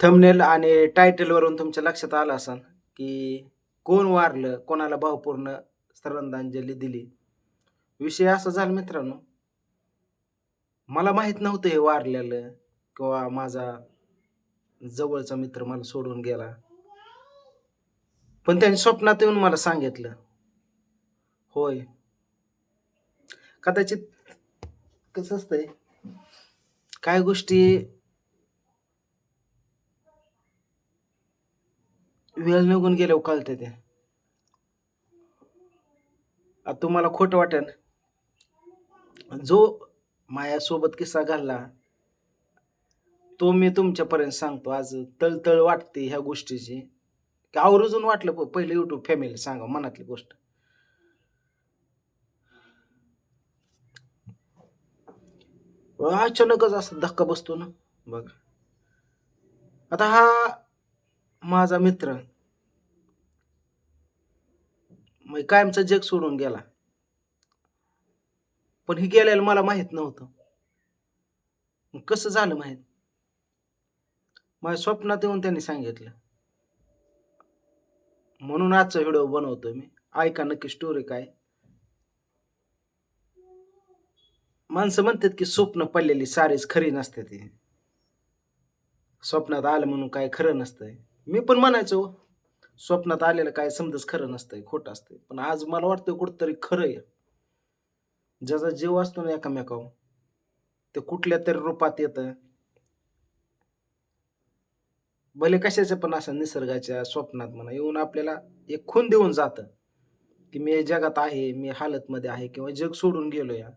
Thumbnail आणि टायटलवरून तुमच्या लक्षात आलं असेल की कोण वारलं कोणाला भावपूर्ण श्रद्धांजली दिली? विषय असा झाला मित्रांनो मला माहीत नव्हतं हे वारलेलं किंवा माझा जवळचा मित्र मला सोडून गेला. पण त्यांनी स्वप्नात येऊन मला सांगितलं होय. कदाचित कसं असतंय काय गोष्टी वेळ निघून गेल्यावर कळते ते. आता तुम्हाला खोटं वाटेल. जो माझ्यासोबत किस्सा घालला तो मी तुमच्यापर्यंत सांगतो. आज तळतळ वाटते ह्या गोष्टीची. की आवर्जून वाटलं पहिले पहिलं युट्यूब फॅमिली सांगा मनातली गोष्ट. अचानकच असं धक्का बसतो ना. बघा. आता हा माझा मित्र. मग कायमचा जग सोडून गेला. पण हे गेल्याला मला माहीत नव्हतं. कसं झालं माहीत? माझ्या स्वप्नात येऊन त्यांनी सांगितलं. म्हणून आजचा व्हिडिओ बनवतोय मी. ऐका नक्की स्टोरी काय? माणसं म्हणतात की स्वप्न पडलेली सारीच खरी नसते ती. स्वप्नात आलं म्हणून काय खरं नसतंय. मी पण म्हणायचो स्वप्नात आलेलं काय समजच खरं नसतंय खोटं असतंय. पण आज मला वाटतं कुठंतरी खरं आहे. ज्याचा जीव असतो ना एकामेकाव ते कुठल्या तरी रूपात येतं. भले कशाचं पण असं निसर्गाच्या स्वप्नात म्हणा येऊन आपल्याला एक खून देऊन जातं की मी जगात आहे मी हालतमध्ये आहे किंवा जग सोडून गेलो या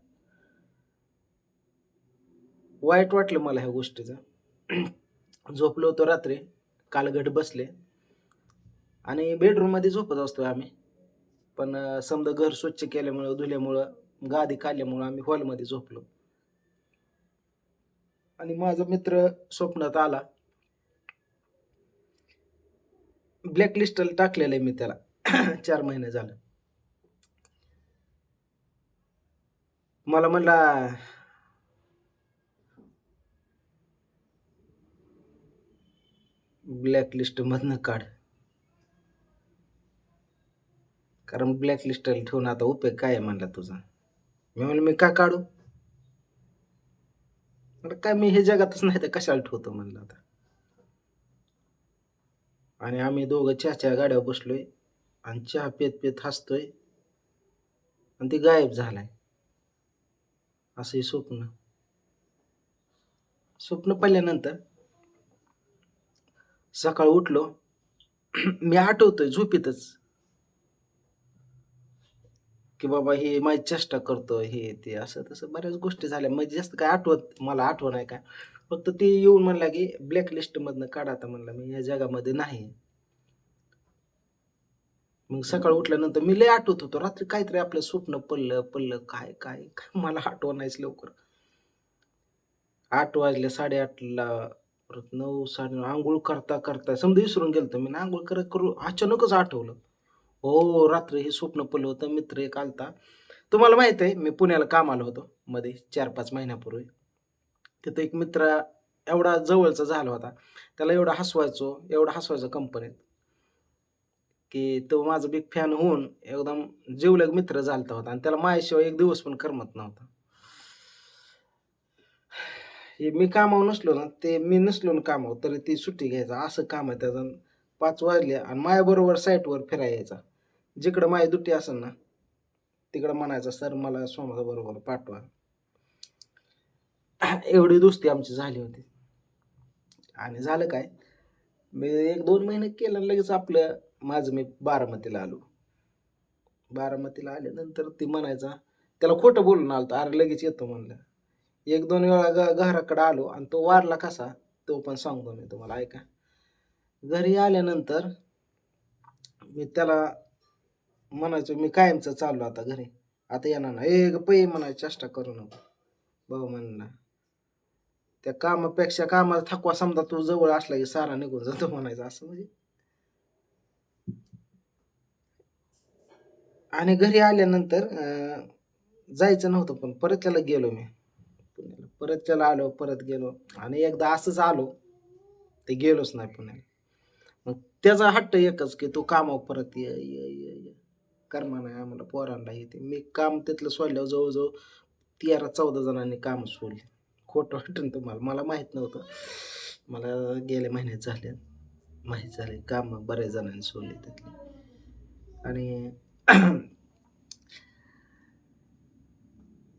वाईट वाटलं मला ह्या गोष्टीचं. झोपलो होतो रात्री. कालगट बसले. आणि बेडरूममध्ये झोपत असतो आम्ही. पण समजा घर स्वच्छ केल्यामुळं धुल्यामुळं गादी काढल्यामुळं आम्ही हॉलमध्ये झोपलो. आणि माझा मित्र स्वप्नात आला. ब्लॅक लिस्टला टाकलेलं आहे मी त्याला. चार महिने झालं. मला म्हणला ब्लॅक मधनं काढ. कारण ब्लॅकलिस्टला ठेवून आता उपयोग काय आहे म्हणला तुझा? मी म्हणलं मी का काढू? काय मी हे जगातच नाही तर कशाला ठेवतो? म्हणलं आता. आणि आम्ही दोघं चहाच्या गाड्यावर बसलोय आणि चहा पेत पेत हसतोय आणि ती गायब झालाय. असं हे स्वप्न. स्वप्न पडल्यानंतर सकाळ उठलो मी आठवतोय झोपेतच. की बाबा हे माझी चेष्टा करतो हे ते असं तसं बऱ्याच गोष्टी झाल्या. म्हणजे जास्त काय आठवत मला आठवण आहे काय फक्त ते येऊन म्हणला की ब्लॅक लिस्टमधनं काढा आता म्हणला मी या जगामध्ये नाही. मग सकाळ उठल्यानंतर मी लय आठवत होतो. रात्री काहीतरी आपलं स्वप्न पडलं पडलं काय काय काय मला आठवण नाहीच लवकर. आठ वाजले साडेआठला परत नऊ साडे आंघोळ करता करता समजा विसरून गेलतो मी आंघोळ करत करू अचानकच आठवलं. हो रात्री हे स्वप्न पडलं होतं मित्र एक आलता. तुम्हाला माहीत आहे मी पुण्याला काम आलो होतो मध्ये चार पाच महिन्यापूर्वी. तिथं एक मित्र एवढा जवळचा झाला होता. त्याला एवढा हसवायचो एवढा हसवायचो कंपनीत. की तो माझा बिग फॅन होऊन एकदम जिवलग मित्र झालता होता. आणि त्याला माझ्याशिवाय एक दिवस पण करमत नव्हता. हे मी कामावर नसलो ना ते मी नसलो ना कामावर तर ती सुट्टी घ्यायचा असं काम आहे त्याचं. पाच वाजले आणि माझ्याबरोबर साईटवर फिरायला यायचा. जिकडं माझी दुट्टी असेल ना तिकडं म्हणायचं सर मला सोमा बरोबर पाठवा. एवढी दोस्ती आमची झाली होती. आणि झालं काय मी एक दोन महिने केलं लगेच आपलं माझं मी बारामतीला आलो. बारामतीला आल्यानंतर ती म्हणायचा त्याला खोटं बोलून आलं तर अरे लगेच येतो म्हणलं. एक दोन वेळा ग घराकडं आलो आणि तो वारला कसा तो पण सांगतो मी तुम्हाला ऐका. घरी आल्यानंतर मी त्याला म्हणायचो मी कायमचं चाललो आता घरी. आता येणार ना ए पै म्हणायची चेष्टा करू नको. भाऊ म्हणला त्या कामापेक्षा कामाला थकवा समजा तू जवळ असला की सारा निघून जातो म्हणायचं असं म्हणजे. आणि घरी आल्यानंतर जायचं नव्हतं पण परत त्याला गेलो मी. परत त्याला आलो परत गेलो. आणि एकदा असंच आलो ते गेलोच नाही पुण्याला. मग त्याचा हट्ट एकच की तू कामावर परत ये ये ये ये. कर्मा नाही आम्हाला पोरांना येते. मी काम तिथलं सोडल्यावर जवळजवळ तेरा चौदा जणांनी काम सोडले. खोटं वाटतं तुम्हाला? मला माहीत नव्हतं. मला गेल्या महिन्यात झाले. माहीत झाले. काम बऱ्याच जणांनी सोडले तिथले. आणि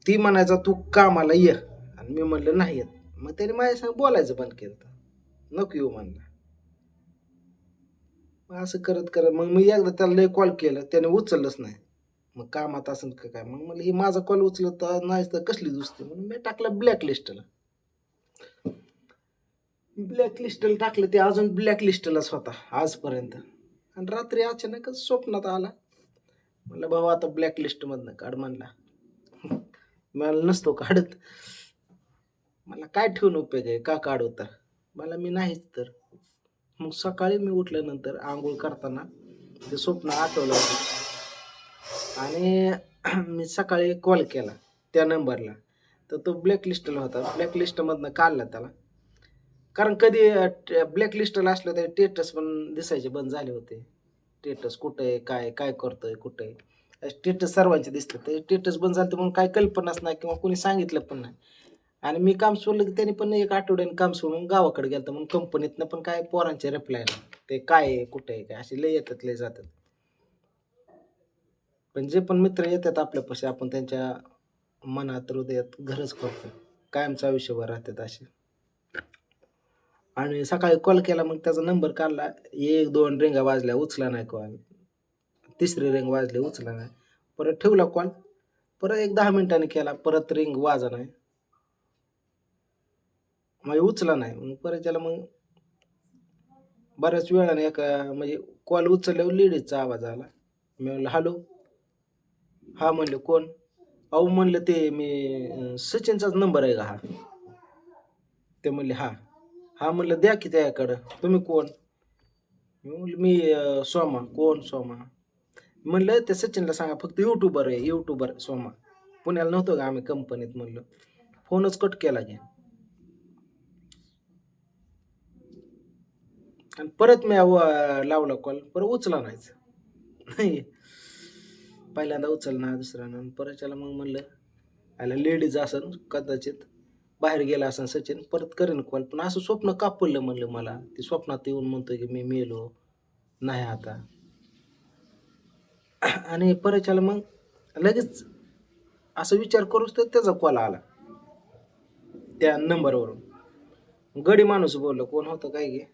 ती म्हणायचा तू कामाला ये. आणि मी म्हणलं नाही येत. मग त्याने माझ्यासंग बोलायचं बंद केलं नको येऊ म्हणलं. मग असं करत करत मग मी एकदा त्याला लय कॉल केलं. त्याने उचललंच नाही. मग कामात असेल का काय? मग मला ही माझा कॉल उचलत तर नाही तर कसली दुसरी? म्हणून मी टाकलं ब्लॅकलिस्टला ब्लॅकलिस्टला ब्लॅक लिस्टला टाकलं ते अजून ब्लॅक लिस्टलाच होता आजपर्यंत. आणि रात्री अचानकच स्वप्नात आला. म्हणलं भाऊ आता ब्लॅक लिस्टमधनं काढ म्हणला. मला नसतो काढत. मला काय ठेवून उपयोग आहे? का काढू तर? मला मी नाहीच तर. मग सकाळी मी उठल्यानंतर आंघोळ करताना ते स्वप्न आठवलं होतं. आणि मी सकाळी कॉल केला त्या नंबरला. तर तो ब्लॅकलिस्टला होता. ब्लॅकलिस्टमधनं काढला त्याला. कारण कधी ब्लॅकलिस्टला असलं तरी टेटस पण दिसायचे बंद झाले होते. टेटस कुठं आहे? काय काय करतो आहे कुठं आहे? स्टेटस सर्वांचे दिसतात. ते स्टेटस बंद झालं तर मग काय कल्पनाच नाही किंवा कोणी सांगितलं पण नाही. आणि मी काम सोडलं की त्यांनी पण एक आठवड्याने काम सोडून गावाकडे गेलं तर मग कंपनीतनं पण काय पोरांचे रिप्लाय ते काय आहे कुठे आहे काय? असे लय येतात लय जातात. पण जे पण मित्र येतात आपल्यापाशी आपण त्यांच्या मनात हृदयात घरच करतो. कायमचं आयुष्यभर राहतात असे. आणि सकाळी कॉल केला मग त्याचा नंबर काढला. एक दोन रिंगा वाजल्या उचला नाही कॉल तिसरी रिंग वाजली उचला नाही. परत ठेवला कॉल परत एक दहा मिनिटांनी केला परत रिंग वाजा नाही म्हणजे उचला नाही. मग परत त्याला मग बऱ्याच वेळाने एका म्हणजे कॉल उचलल्यावर लेडीजचा आवाज आला. मी म्हणलं हॅलो हा म्हणलं कोण? अहो म्हणलं ते मी सचिनचाच नंबर आहे का हा? ते म्हणले हा. हा म्हणलं द्या की त्याकडं. तुम्ही कोण? मी म्हणलं मी सोमा. कोण? सोमा. म्हणलं त्या सचिनला सांगा फक्त युट्यूबर आहे युट्यूबर सोमा. पुण्याला नव्हतं का आम्ही कंपनीत म्हणलं. फोनच कट केला घ्या. आणि परत मी लावला कॉल परत उचला नाहीच नाही. पहिल्यांदा उचलणार दुसऱ्यांदा. आणि परत त्याला मग म्हणलं आला लेडीज असन कदाचित बाहेर गेला असन सचिन परत करेन कॉल पण असं स्वप्न का पडलं म्हणलं मला. ते स्वप्नात येऊन म्हणतो की मी मेलो. नाही आता. आणि परत त्याला मग लगेच असं विचार करूच तर त्याचा कॉल आला. त्या नंबरवरून गडी माणूस बोललो कोण होतं काय घे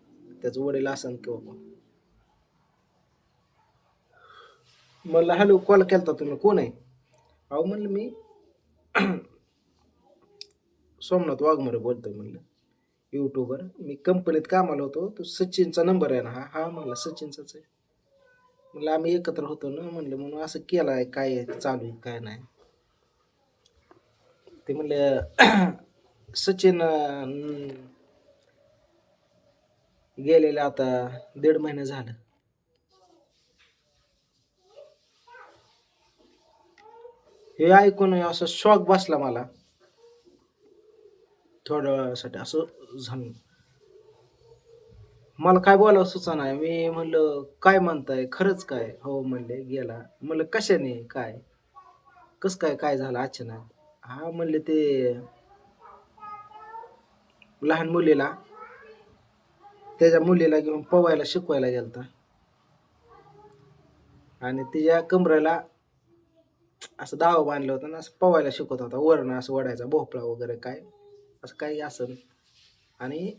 त्याचं वडील असन किंवा कोण. म्हणलं हॅलो कॉल केलता तुम्ही कोण आहे? अहो म्हणलं मी सोमनाथ वाघमारे बोलतोय म्हणलं. युट्यूबर मी कंपनीत कामाला होतो तो सचिनचा नंबर आहे ना हा हा म्हणला सचिनचाच आहे. म्हणलं आम्ही एकत्र होतो ना म्हणलं म्हणून असं केलं आहे काय आहे, चालू आहे काय नाही. ते म्हणलं सचिन गेलेले आता दीड महिने झालं. हे ऐकून असं शॉक बसला मला. थोड्या वेळासाठी असं झालं. मला काय बोलावं सुचा नाही मी म्हणलं काय म्हणताय? खरंच काय? हो म्हणले गेला. म्हणलं कशाने? काय? कस काय? काय झालं? अचानक. हा म्हणले ते लहान मुलीला त्याच्या मुलीला घेऊन पवायला शिकवायला गेलता. आणि तिच्या कमरेला असं दावा बांधलं होतं ना असं पवायला शिकवत होता. वरण असं वडायचा भोपळा वगैरे काय असं काही असं आणि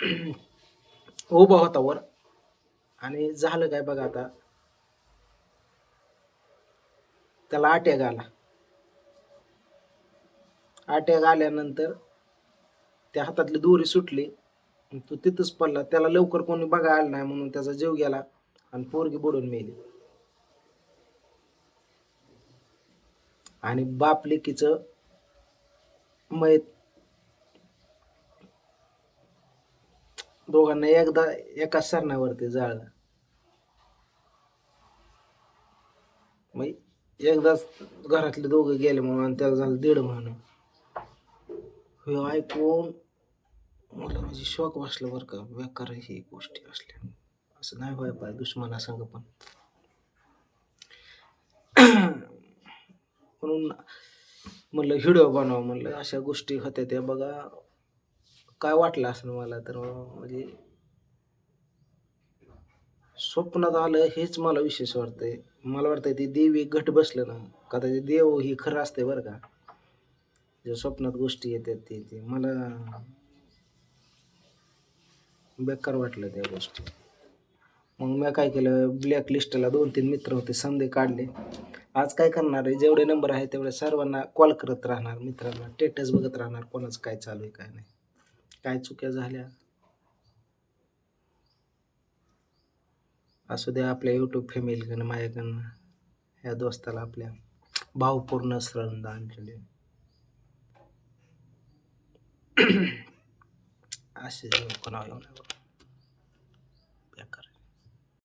उभा होता वर. आणि झालं काय बघा आता त्याला अटॅक आला अटॅक आल्यानंतर त्या हातातली दोरी सुटली. तो तिथंच पडला. त्याला लवकर कोणी बघायला आलं नाही म्हणून त्याचा जीव गेला आणि पोरगी बुडून मेली. आणि बाप लेकीचं मैत दोघांना एकदा एका सरणावरती जाळलं. मग एकदाच घरातले दोघं गेले म्हणून आणि त्याला झालं दीड म्हणून हे ऐकून मला म्हणजे शॉक वाचलं बरं का बेकार ही गोष्टी असल्या असं नाही व्हाय पाय दुश्मना सांग पण. म्हणून म्हणलं व्हिडिओ बनवा म्हणलं अशा गोष्टी होत्या त्या बघा. काय वाटलं असं मला तर म्हणजे स्वप्नात आलं हेच मला विशेष वाटतंय. मला वाटतंय ते देवी घट बसलं ना कदाचित देव ही खरं असते बरं का. जे स्वप्नात गोष्टी येतात ते ते. मला बेकार वाटलं त्या गोष्टी. मग मी काय केलं ब्लॅक लिस्टला दोन तीन मित्र होते संधी काढले. आज काय करणार आहे जेवढे नंबर आहे तेवढे सर्वांना कॉल करत राहणार मित्रांना. टेटस बघत राहणार कोणाचं काय चालू आहे काय नाही. काय चुक्या झाल्या? असू द्या आपल्या यूट्यूब फॅमिलीकडनं माझ्याकडनं ह्या दोस्ताला आपल्या भावपूर्ण श्रद्धांजली. असे कोणावर येऊ नका